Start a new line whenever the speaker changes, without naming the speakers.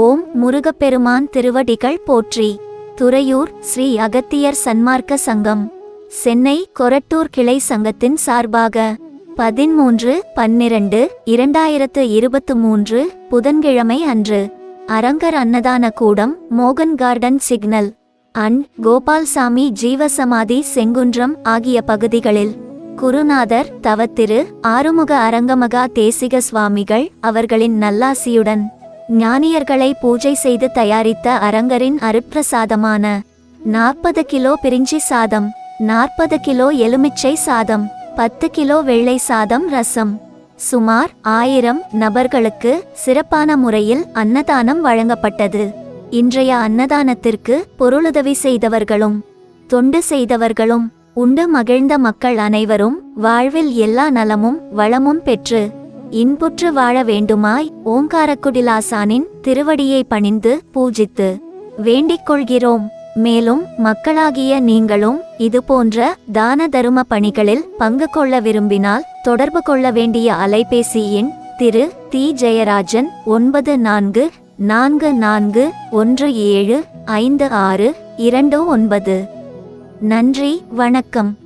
ஓம் முருகப்பெருமான் திருவடிகள் போற்றி. துறையூர் ஸ்ரீ அகத்தியர் சன்மார்க்க சங்கம். சென்னை கொரட்டூர் கிளை சங்கத்தின் சார்பாக பதிமூன்று பன்னிரண்டு இரண்டாயிரத்து இருபத்து மூன்று புதன்கிழமை அன்று அரங்கர் அன்னதான கூடம் மோகன் கார்டன் சிக்னல். அண்ட் கோபால்சாமி ஜீவசமாதி செங்குன்றம் ஆகிய பகுதிகளில் குருநாதர் தவத்திரு ஆறுமுக அரங்கமகா தேசிக சுவாமிகள் அவர்களின் நல்லாசியுடன் ஞானியர்களை பூஜை செய்து தயாரித்த அரங்கரின் அருட்பிரசாதமான நாற்பது கிலோ பிரிஞ்சி சாதம் நாற்பது கிலோ எலுமிச்சை சாதம் பத்து கிலோ வெள்ளை சாதம் ரசம். சுமார் ஆயிரம் நபர்களுக்கு சிறப்பான முறையில் அன்னதானம் வழங்கப்பட்டது. இன்றைய அன்னதானத்திற்கு பொருளுதவி செய்தவர்களும் தொண்டு செய்தவர்களும் உண்டு மகிழ்ந்த மக்கள் அனைவரும் வாழ்வில் எல்லா நலமும் வளமும் பெற்று இன்புற்று வாழ வேண்டுமாய் ஓங்காரக்குடிலாசானின் திருவடியை பணிந்து பூஜித்து வேண்டிக் கொள்கிறோம் மேலும் மக்களாகிய நீங்களும் இதுபோன்ற தான தரும பணிகளில் பங்கு கொள்ள விரும்பினால் தொடர்பு கொள்ள வேண்டிய அலைபேசி எண் திரு தி ஜெயராஜன் ஒன்பது நான்கு நான்கு நான்கு ஒன்று ஏழு ஐந்து ஆறு இரண்டு ஒன்பது. நன்றி வணக்கம்.